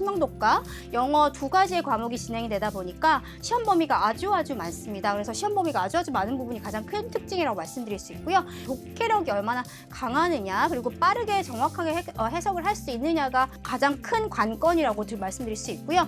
심형독과 영어 두 가지의 과목이 진행이 되다 보니까 시험 범위가 아주 아주 많습니다. 그래서 시험 범위가 아주 아주 많은 부분이 가장 큰 특징이라고 말씀드릴 수 있고요. 독해력이 얼마나 강하느냐 그리고 빠르게 정확하게 해, 어, 해석을 할 수 있느냐가 가장 큰 관건이라고 들- 말씀드릴 수 있고요.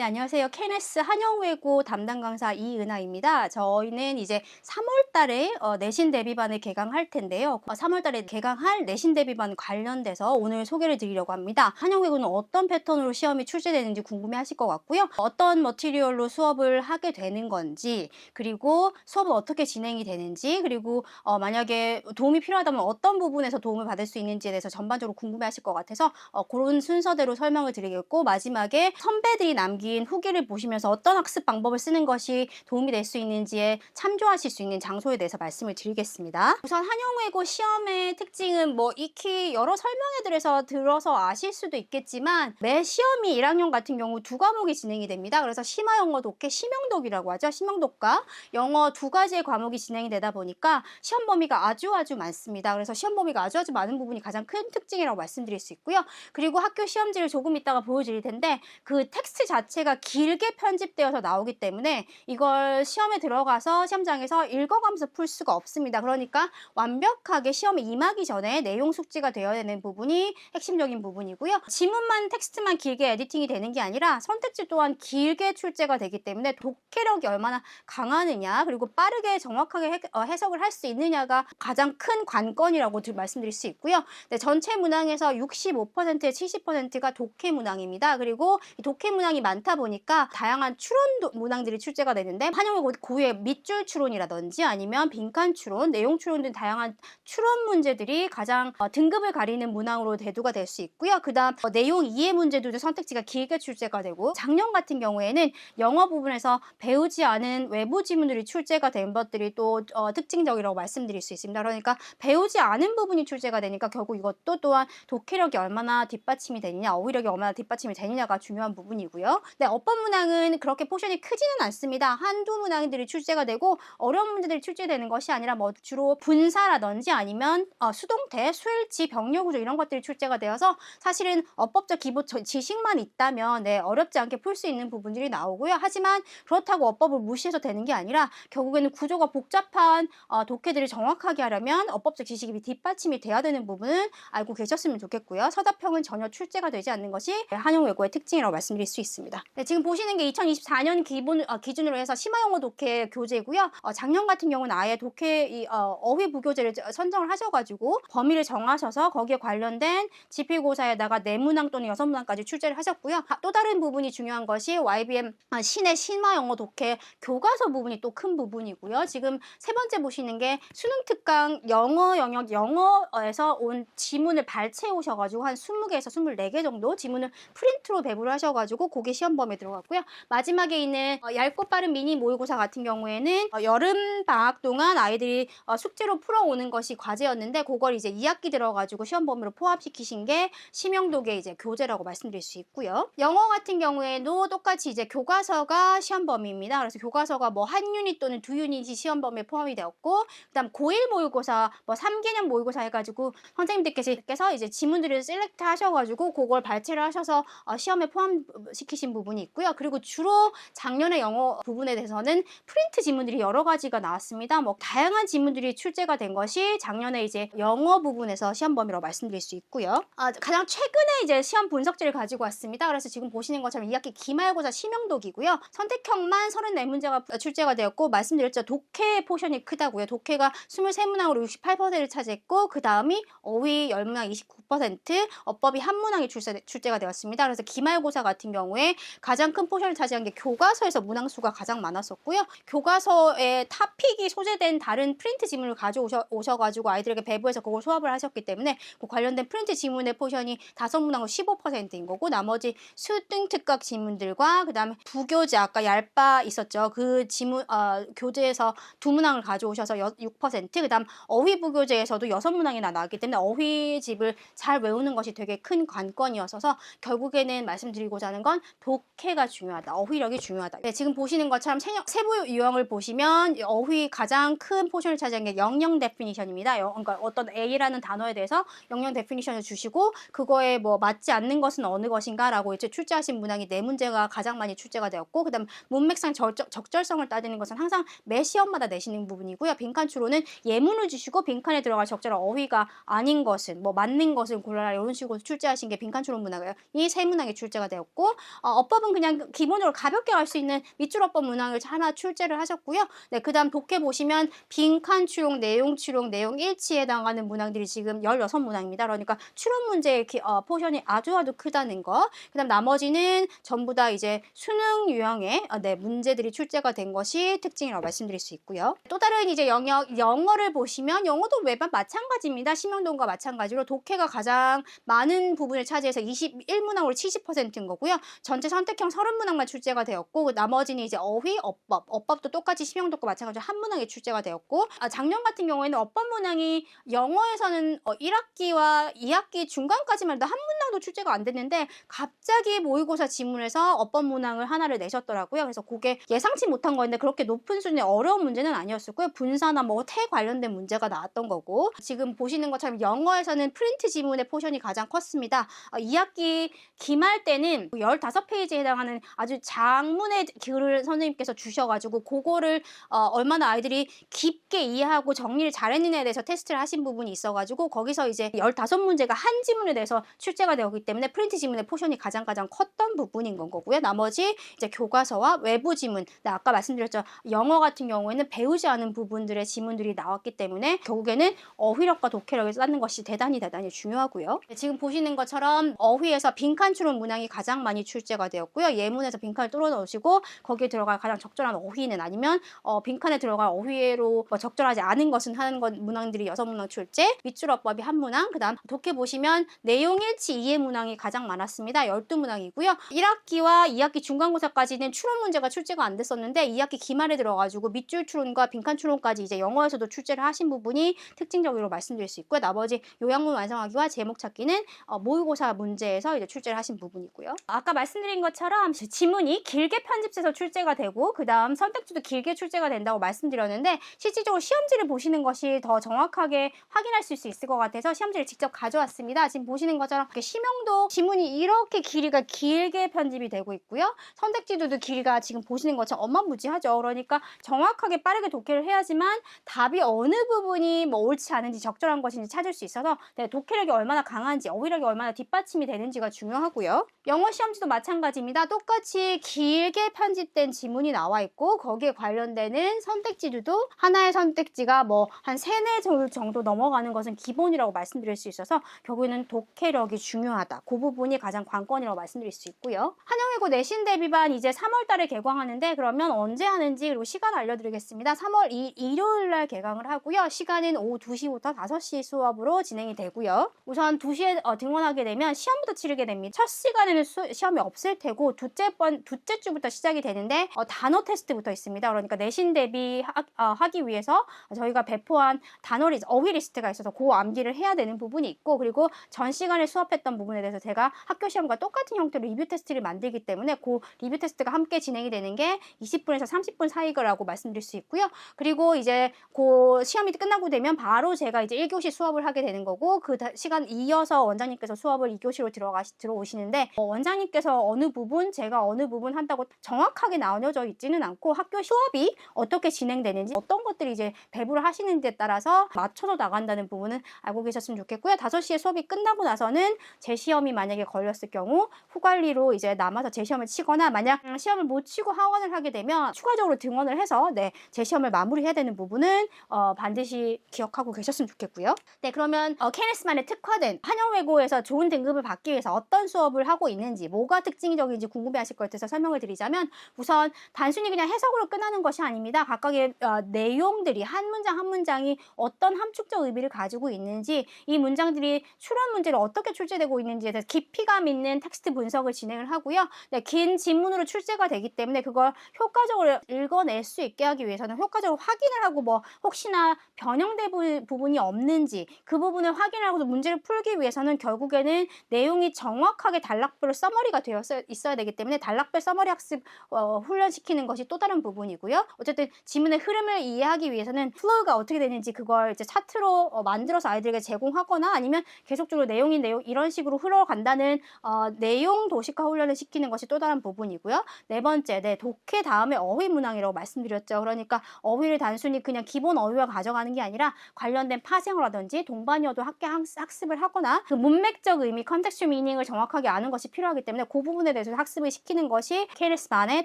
네, 안녕하세요. 케네스 한영외고 담당 강사 이은하입니다. 저희는 이제 3월 달에 어, 내신 대비반을 개강할 텐데요. 어, 3월 달에 개강할 내신 대비반 관련돼서 오늘 소개를 드리려고 합니다. 한영외고는 어떤 패턴으로 시험이 출제되는지 궁금해 하실 것 같고요. 어떤 머티리얼로 수업을 하게 되는 건지, 그리고 수업은 어떻게 진행이 되는지, 그리고 어, 만약에 도움이 필요하다면 어떤 부분에서 도움을 받을 수 있는지에 대해서 전반적으로 궁금해 하실 것 같아서 어, 그런 순서대로 설명을 드리겠고, 마지막에 선배들이 남긴 후기를 보시면서 어떤 학습 방법을 쓰는 것이 도움이 될 수 있는지에 참조하실 수 있는 장소에 대해서 말씀을 드리겠습니다. 우선 한영외고 시험의 특징은 뭐 익히 여러 설명회들에서 들어서 아실 수도 있겠지만 매 시험이 1학년 같은 경우 두 과목이 진행이 됩니다. 그래서 심화 영어 독해 심형독이라고 하죠. 심형독과 영어 두 가지의 과목이 진행이 되다 보니까 시험 범위가 아주 아주 많습니다. 그래서 시험 범위가 아주 아주 많은 부분이 가장 큰 특징이라고 말씀드릴 수 있고요. 그리고 학교 시험지를 조금 이따가 보여드릴 텐데 그 텍스트 자체 가 길게 편집되어서 나오기 때문에 이걸 시험에 들어가서 시험장에서 읽어가면서 풀 수가 없습니다. 그러니까 완벽하게 시험에 임하기 전에 내용 숙지가 되어야 되는 부분이 핵심적인 부분이고요. 지문만 텍스트만 길게 에디팅이 되는 게 아니라 선택지 또한 길게 출제가 되기 때문에 독해력이 얼마나 강하느냐 그리고 빠르게 정확하게 해, 어, 해석을 할 수 있느냐가 가장 큰 관건이라고 들- 말씀드릴 수 있고요. 네, 전체 문항에서 65%에 70%가 독해 문항입니다. 그리고 이 독해 문항이 많다 보니까 다양한 추론 도- 문항들이 출제가 되는데 한영외 고유의 밑줄 추론이라든지 아니면 빈칸 추론, 내용 추론 등 다양한 추론 문제들이 가장 어, 등급을 가리는 문항으로 대두가 될 수 있고요. 그다음 어, 내용 이해 문제들도 선택지가 길게 출제가 되고 작년 같은 경우에는 영어 부분에서 배우지 않은 외부 지문들이 출제가 된 것들이 또 어, 특징적이라고 말씀드릴 수 있습니다. 그러니까 배우지 않은 부분이 출제가 되니까 결국 이것도 또한 독해력이 얼마나 뒷받침이 되느냐, 어휘력이 얼마나 뒷받침이 되느냐가 중요한 부분이고요. 네, 어법 문항은 그렇게 포션이 크지는 않습니다. 한두 문항들이 출제가 되고 어려운 문제들이 출제되는 것이 아니라 뭐 주로 분사라든지 아니면 어, 수동태, 수일치, 병력구조 이런 것들이 출제가 되어서 사실은 어법적 기본 저- 지식만 있다면 네, 어렵지 않게 풀 수 있는 부분들이 나오고요. 하지만 그렇다고 어법을 무시해서 되는 게 아니라 결국에는 구조가 복잡한 어, 독해들을 정확하게 하려면 어법적 지식이 뒷받침이 돼야 되는 부분은 알고 계셨으면 좋겠고요. 서답형은 전혀 출제가 되지 않는 것이 한영외고의 특징이라고 말씀드릴 수 있습니다. 네, 지금 보시는 게 2024년 기본 어, 기준으로 해서 심화영어 독해 교재고요. 어, 작년 같은 경우는 아예 독해 이, 어, 어휘 부교재를 저- 선정을 하셔가지고 범위를 정하셔서 거기에 관련된 지필고사에다가 네 문항 또는 여섯 문항까지 출제를 하셨고요. 아, 또 다른 부분이 중요한 것이 YBM 아, 신의 심화영어 독해 교과서 부분이 또 큰 부분이고요. 지금 세 번째 보시는 게 수능 특강 영어 영역 영어에서 온 지문을 발췌해 오셔가지고 한 20개에서 24개 정도 지문을 프린트로 배부를 하셔가지고 그게 시험 범위에 들어갔고요. 마지막에 있는 어, 얇고 빠른 미니 모의고사 같은 경우에는 어, 여름 방학 동안 아이들이 어, 숙제로 풀어오는 것이 과제였는데 그걸 이제 2학기 들어가지고 시험 범위로 포함시키신 게 심영독의 이제 교재라고 말씀드릴 수 있고요. 영어 같은 경우에도 똑같이 이제 교과서가 시험 범위입니다. 그래서 교과서가 뭐 한 유닛 또는 두 유닛이 시험 범위에 포함이 되었고 그다음 고1 모의고사 뭐 3개년 모의고사 해가지고 선생님들께서 이제 지문들을 셀렉트 하셔가지고 그걸 발췌를 하셔서 어, 시험에 포함시키신 부분 이 있고요. 그리고 주로 작년에 영어 부분에 대해서는 프린트 지문들이 여러 가지가 나왔습니다. 뭐 다양한 지문들이 출제가 된 것이 작년에 이제 영어 부분에서 시험 범위로 말씀드릴 수 있고요. 아, 가장 최근에 이제 시험 분석지를 가지고 왔습니다. 그래서 지금 보시는 것처럼 2학기 기말고사 심형독이고요. 선택형만 34문제가 출제가 되었고 말씀드렸죠. 독해 포션이 크다고요. 독해가 23문항으로 68%를 차지했고 그 다음이 어휘 10문항 29%, 어법이 한 문항이 출세, 출제가 되었습니다. 그래서 기말고사 같은 경우에 가장 큰 포션을 차지한 게 교과서에서 문항 수가 가장 많았었고요. 교과서에 타픽이 소재된 다른 프린트 지문을 가져오셔 가지고 아이들에게 배부해서 그걸 수업을 하셨기 때문에 그 관련된 프린트 지문의 포션이 다섯 문항으로 15%인 거고 나머지 수등 특각 지문들과 그다음에 부교재 아까 얄바 있었죠. 그 지문 어, 교재에서 두 문항을 가져오셔서 여, 6% 그다음 어휘 부교재에서도 여섯 문항이나 나왔기 때문에 어휘 집을 잘 외우는 것이 되게 큰 관건이었어서 결국에는 말씀드리고자 하는 건 독 해가 중요하다. 어휘력이 중요하다. 네, 지금 보시는 것처럼 세부 유형을 보시면 이 어휘 가장 큰 포션을 차지한 게 영영 데피니션입니다. 영- 그러니까 어떤 A라는 단어에 대해서 영영 데피니션을 주시고 그거에 뭐 맞지 않는 것은 어느 것인가라고 이제 출제하신 문항이 네 문제가 가장 많이 출제가 되었고 그다음 문맥상 절적, 적절 성을 따지는 것은 항상 매 시험마다 내시는 부분이고요. 빈칸 추로는 예문을 주시고 빈칸에 들어갈 적절한 어휘가 아닌 것은 뭐 맞는 것을 골라라 이런 식으로 출제하신 게 빈칸 추론 문항이에요. 이 세 문항이 출제가 되었고 어, 어법은 그냥 기본적으로 가볍게 갈 수 있는 밑줄 어법 문항을 하나 출제를 하셨고요. 네, 그 다음 독해 보시면 빈칸 추론, 내용 추론, 내용 일치에 해당하는 문항들이 지금 16문항입니다. 그러니까 추론 문제의 기- 어, 포션이 아주 아주 크다는 거. 그 다음 나머지는 전부 다 이제 수능 유형의 어, 네, 문제들이 출제가 된 것이 특징이라고 말씀드릴 수 있고요. 또 다른 이제 영역 영어를 보시면 영어도 매번 마찬가지입니다. 심영동과 마찬가지로 독해가 가장 많은 부분을 차지해서 21문항으로 70%인 거고요. 전체 선 택형 30문항만 출제가 되었고 그 나머지는 이제 어휘, 어법, 어법도 똑같이 심영동과 마찬가지로 한 문항이 출제가 되었고 아, 작년 같은 경우에는 어법 문항이 영어에서는 어, 1학기와 2학기 중간까지만 해도 한 문항도 출제가 안 됐는데 갑자기 모의고사 지문에서 어법 문항을 하나를 내셨더라고요. 그래서 그게 예상치 못한 거였는데 그렇게 높은 수준의 어려운 문제는 아니었었고요. 분사나 뭐 태 관련된 문제가 나왔던 거고 지금 보시는 것처럼 영어에서는 프린트 지문의 포션이 가장 컸습니다. 어, 2학기 기말 때는 15페이지 에 해당하는 아주 장문의 글을 선생님께서 주셔가지고 그거를 어, 얼마나 아이들이 깊게 이해하고 정리를 잘했느냐에 대해서 테스트를 하신 부분이 있어가지고 거기서 이제 15문제가 한 지문에 대해서 출제가 되었기 때문에 프린트 지문의 포션이 가장 가장 컸던 부분인 건 거고요. 나머지 이제 교과서와 외부 지문, 네, 아까 말씀드렸죠. 영어 같은 경우에는 배우지 않은 부분들의 지문들이 나왔기 때문에 결국에는 어휘력과 독해력을 쌓는 것이 대단히 대단히 중요하고요. 네, 지금 보시는 것처럼 어휘에서 빈칸 추론 문항이 가장 많이 출제가 되 었고요. 예문에서 빈칸을 뚫어 넣으시고 거기에 들어갈 가장 적절한 어휘는 아니면 어, 빈칸에 들어갈 어휘로 뭐 적절하지 않은 것은 하는 것 문항들이 여섯 문항 출제, 밑줄어법이 한 문항, 그다음 독해 보시면 내용 일치 이해 문항이 가장 많았습니다. 12문항이고요. 1학기와 2학기 중간고사까지는 추론 문제가 출제가 안 됐었는데 2학기 기말에 들어가지고 밑줄 추론과 빈칸 추론까지 이제 영어에서도 출제를 하신 부분이 특징적으로 말씀드릴 수 있고요. 나머지 요약문 완성하기와 제목 찾기는 어, 모의고사 문제에서 이제 출제를 하신 부분이고요. 아까 말씀드린 것처럼 지문이 길게 편집돼서 출제가 되고 그 다음 선택지도 길게 출제가 된다고 말씀드렸는데 실질적으로 시험지를 보시는 것이 더 정확하게 확인하실 수 있을 것 같아서 시험지를 직접 가져왔습니다. 지금 보시는 것처럼 심형도 지문이 이렇게 길이가 길게 편집이 되고 있고요. 선택지도도 길이가 지금 보시는 것처럼 어마무지하죠. 그러니까 정확하게 빠르게 독해를 해야지만 답이 어느 부분이 뭐 옳지 않은지 적절한 것인지 찾을 수 있어서 네, 독해력이 얼마나 강한지 어휘력이 얼마나 뒷받침이 되는지가 중요하고요. 영어 시험지도 마찬가지 입니다. 똑같이 길게 편집된 지문이 나와 있고 거기에 관련되는 선택지도 하나의 선택지가 뭐 한 세네 줄 정도 넘어가는 것은 기본이라고 말씀드릴 수 있어서 결국에는 독해력이 중요하다. 그 부분이 가장 관건이라고 말씀드릴 수 있고요. 한영외고 내신 대비반 이제 3월 달에 개강하는데 그러면 언제 하는지 그리고 시간 알려드리겠습니다. 3월 2, 일요일 날 개강을 하고요. 시간은 오후 2시부터 5시 수업으로 진행이 되고요. 우선 2시에 어, 등원하게 되면 시험부터 치르게 됩니다. 첫 시간에는 수- 시험이 없을 테고 두째 번 두째 주부터 시작이 되는데 어, 단어 테스트부터 있습니다. 그러니까 내신 대비 하, 기 위해서 저희가 배포한 단어 리 어휘 리스트가 있어서 그 암기를 해야 되는 부분이 있고 그리고 전 시간에 수업했던 부분에 대해서 제가 학교 시험과 똑같은 형태로 리뷰 테스트를 만들기 때문에 그 리뷰 테스트가 함께 진행이 되는 게 20분에서 30분 사이라고 말씀드릴 수 있고요. 그리고 이제 그 시험이 끝나고 되면 바로 제가 이제 1교시 수업을 하게 되는 거고 그 다- 시간 이어서 원장님께서 수업을 2교시로 들어가시 들어오시는데 어, 원장님께서 어느 부분 제가 어느 부분 한다고 정확하게 나뉘어져 있지는 않고 학교 수업이 어떻게 진행되는지 어떤 것들이 이제 배부를 하시는지에 따라서 맞춰서 나간다는 부분은 알고 계셨으면 좋겠고요. 5시에 수업이 끝나고 나서는 제 시험이 만약에 걸렸을 경우 후관리로 이제 남아서 제 시험을 치거나 만약 시험을 못 치고 하원을 하게 되면 추가적으로 등원을 해서 네, 제 시험을 마무리해야 되는 부분은 어, 반드시 기억하고 계셨으면 좋겠고요. 네, 그러면 어, 케네스만의 특화된 한영외고에서 좋은 등급을 받기 위해서 어떤 수업을 하고 있는지 뭐가 특징 적인지 궁금해하실 것 같아서 설명을 드리자면 우선 단순히 그냥 해석으로 끝나는 것이 아닙니다. 각각의 어, 내용들이 한 문장 한 문장이 어떤 함축적 의미를 가지고 있는지 이 문장들이 추론 문제를 어떻게 출제되고 되고 있는지에 대해서 깊이감 있는 텍스트 분석을 진행을 하고요. 네, 긴 지문으로 출제가 되기 때문에 그걸 효과적으로 읽어낼 수 있게 하기 위해서는 효과적으로 확인을 하고 뭐 혹시나 변형된 부- 부분이 없는지 그 부분을 확인하고도 문제를 풀기 위해서는 결국에는 내용이 정확하게 단락별로 써머리가 되어 있어야 되기 때문에 단락별 써머리 학습 어, 훈련시키는 것이 또 다른 부분이고요. 어쨌든 지문의 흐름을 이해하기 위해서는 플로우가 어떻게 되는지 그걸 이제 차트로 어, 만들어서 아이들에게 제공하거나 아니면 계속적으로 내용이 내용 이런 식으로 흘러간다는 어, 내용 도식화 훈련을 시키는 것이 또 다른 부분이고요. 네 번째, 네, 독해 다음에 어휘 문항이라고 말씀드렸죠. 그러니까 어휘를 단순히 그냥 기본 어휘와 가져가는 게 아니라 관련된 파생어라든지 동반어도 함께 학- 학습을 하거나 그 문맥적 의미, 컨텍스트 미닝을 정확하게 아는 것이 필요하기 때문에 그 부분에 대해 서 학습을 시키는 것이 케이스만의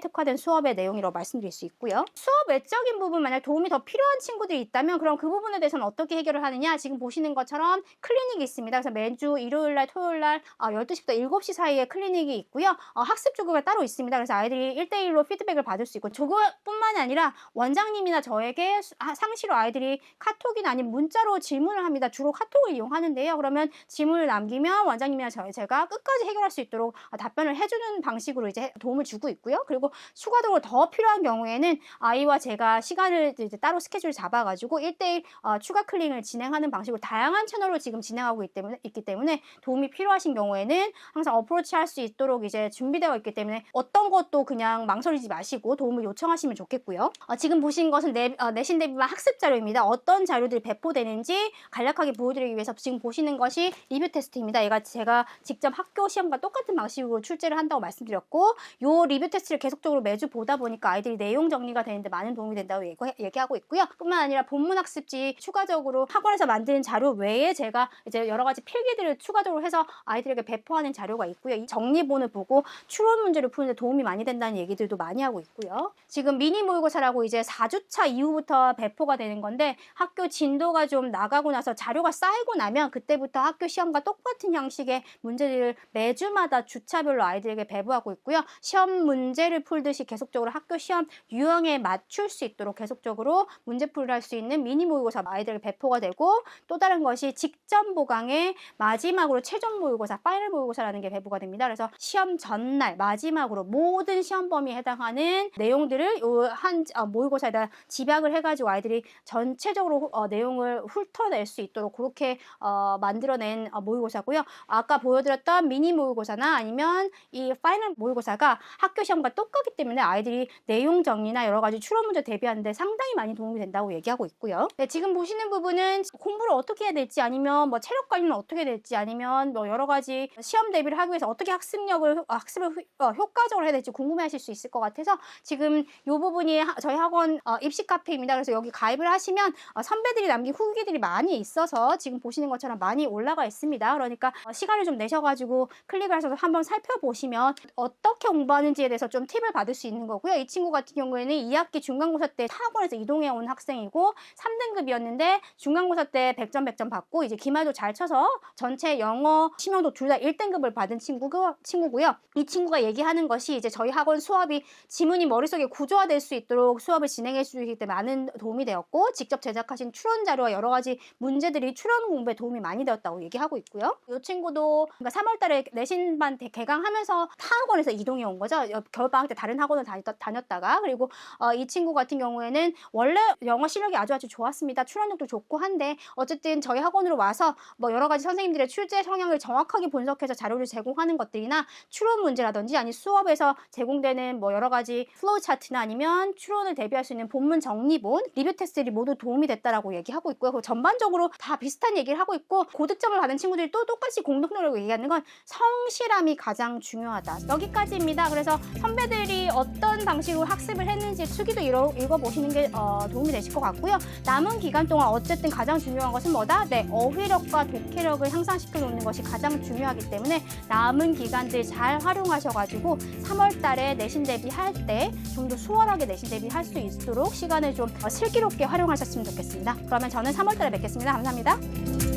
특화된 수업의 내용이라고 말씀드릴 수 있고요. 수업 외적인 부분 만약 도움이 더 필요한 친구들이 있다면 그럼 그 부분에 대해서는 어떻게 해결을 하느냐? 지금 보시는 것처럼 클리닉이 있습니다. 그래서 매주 일요일 날, 토요일 날 어, 12시부터 7시 사이에 클리닉이 있고요. 어, 학습 조교가 따로 있습니다. 그래서 아이들이 1대1로 피드백을 받을 수 있고 조교뿐만이 아니라 원장님이나 저에게 수- 아, 상시로 아이들이 카톡이나 아니면 문자로 질문을 합니다. 주로 카톡을 이용하는데요. 그러면 질문을 남기면 원장님이나 저, 제가 끝까지 해결할 수 있도록 어, 답변을 해주는 방식으로 이제 도움을 주고 있고요. 그리고 추가적으로 더 필요한 경우에는 아이와 제가 시간을 이제 따로 스케줄 잡아가지고 1대1 어, 추가 클링을 진행하는 방식으로 다양한 채널로 지금 진행하고 있기 때문에, 있기 때문에 도움이 필요하신 경우에는 항상 어프로치 할 수 있도록 이제 준비되어 있기 때문에 어떤 것도 그냥 망설이지 마시고 도움을 요청하시면 좋겠고요. 어, 지금 보신 것은 내, 어, 내신 대비만 학습 자료입니다. 어떤 자료들이 배포되는지 간략하게 보여드리기 위해서 지금 보시는 것이 리뷰 테스트입니다. 얘가 제가 직접 학교 시험과 똑같은 방식으로 출제를 한다고 말씀드렸고 요 리뷰 테스트를 계속적으로 매주 보다 보니까 아이들이 내용 정리가 되는데 많은 도움이 된다고 얘기, 얘기 하고 있고요. 뿐만 아니라 본문 학습지 추가적으로 학원에서 만드는 자료 외에 제가 이제 여러 가지 필기들을 추가적으로 해서 아이들에게 배포하는 자료가 있고요. 이 정리본을 보고 추론 문제를 푸는데 도움이 많이 된다는 얘기들도 많이 하고 있고요. 지금 미니 모의고사라고 이제 4주차 이후부터 배포가 되는 건데 학교 진도가 좀 나가고 나서 자료가 쌓이고 나면 그때부터 학교 시험과 똑같은 형식의 문제들을 매주마다 주차별로 아이들에게 배부하고 있고요. 시험 문제를 풀듯이 계속적으로 학교 시험 유형에 맞출 수 있도록 계속적으로 문제풀이를 할 수 있는 미니 모의고사 아이들에게 배포가 되고 또 다른 것이 직전 보강의 마지막으로 최종 모의고사 파이널 모의고사라는 게 배부가 됩니다. 그래서 시험 전날 마지막으로 모든 시험 범위에 해당하는 내용들을 요한 어, 모의고사에다 집약을 해가지고 아이들이 전체적으로 어, 내용을 훑어낼 수 있도록 그렇게 어, 만들어낸 어, 모의고사고요. 아까 보여드렸던 미니 모의고사나 아니면 이 파이널 모의고사가 학교 시험과 똑같기 때문에 아이들이 내용 정리나 여러 가지 추론 문제 대비하는데 상당히 많이 도움이 된다고 얘기하고 있고요. 네, 지금 보시는 부분은 공부를 어떻게 해야 될지 아니면 뭐 체력 관리는 어떻게 될지 아니면 뭐 여러 가지 시험 대비를 하기 위해서 어떻게 학습력을 어, 학습을 후- 어, 효과적으로 해야 될지 궁금해하실 수 있을 것 같아서 지금 이 부분이 하- 저희 학원 어, 입시 카페입니다. 그래서 여기 가입을 하시면 어, 선배들이 남긴 후기들이 많이 있어서 지금 보시는 것처럼 많이 올라가 있습니다. 그러니까 어, 시간을 좀 내셔가지고 클릭을 하셔서 한번 살펴보시면 어떻게 공부하는지에 대해서 좀 팁을 받을 수 있는 거고요. 이 친구 같은 경우에는 2학기 중간고사 때 타학원에서 이동해 온 학생이고 3등급이었는데 중간고사 때 100점 100점 받고 이제 기말도 잘 쳐서 전체 영어, 심형도 둘 다 1등급을 받은 친구고, 친구고요. 이 친구가 얘기하는 것이 이제 저희 학원 수업이 지문이 머릿속에 구조화될 수 있도록 수업을 진행해 주기 때문에 많은 도움이 되었고 직접 제작하신 추론 자료와 여러 가지 문제들이 추론 공부에 도움이 많이 되었다고 얘기하고 있고요. 이 친구도 그러니까 3월 달에 내신반 대- 개강하면서 타 학원에서 이동해 온 거죠. 겨울방학 때 다른 학원을 다녔다, 다녔다 가 그리고 어, 이 친구 같은 경우에는 원래 영어 실력이 아주 아주 좋았습니다. 출연력도 좋고 한데 어쨌든 저희 학원으로 와서 뭐 여러 가지 선생님들의 출제 성향을 정확하게 분석해서 자료를 제공하는 것들이나 추론 문제라든지 아니 수업에서 제공되는 뭐 여러 가지 플로우 차트나 아니면 추론을 대비할 수 있는 본문 정리본 리뷰 테스트들이 모두 도움이 됐다라고 얘기하고 있고요. 그리고 전반적으로 다 비슷한 얘기를 하고 있고 고득점을 받은 친구들이 또 똑같이 공동적으로 얘기하는 건 성실함이 가장 중요 하다. 여기까지입니다. 그래서 선배들이 어떤 방식으로 학습을 했는지 수기도 읽어, 읽어 보시는 게 어, 도움이 되실 것 같고요. 남은 기간 동안 어쨌든 가장 중요한 것은 뭐다? 네, 어휘력과 독해력을 향상시켜 놓는 것이 가장 중요하기 때문에 남은 기간들 잘 활용하셔가지고 3월 달에 내신 대비할 때 좀 더 수월하게 내신 대비할 수 있도록 시간을 좀 어, 슬기롭게 활용하셨으면 좋겠습니다. 그러면 저는 3월 달에 뵙겠습니다. 감사합니다.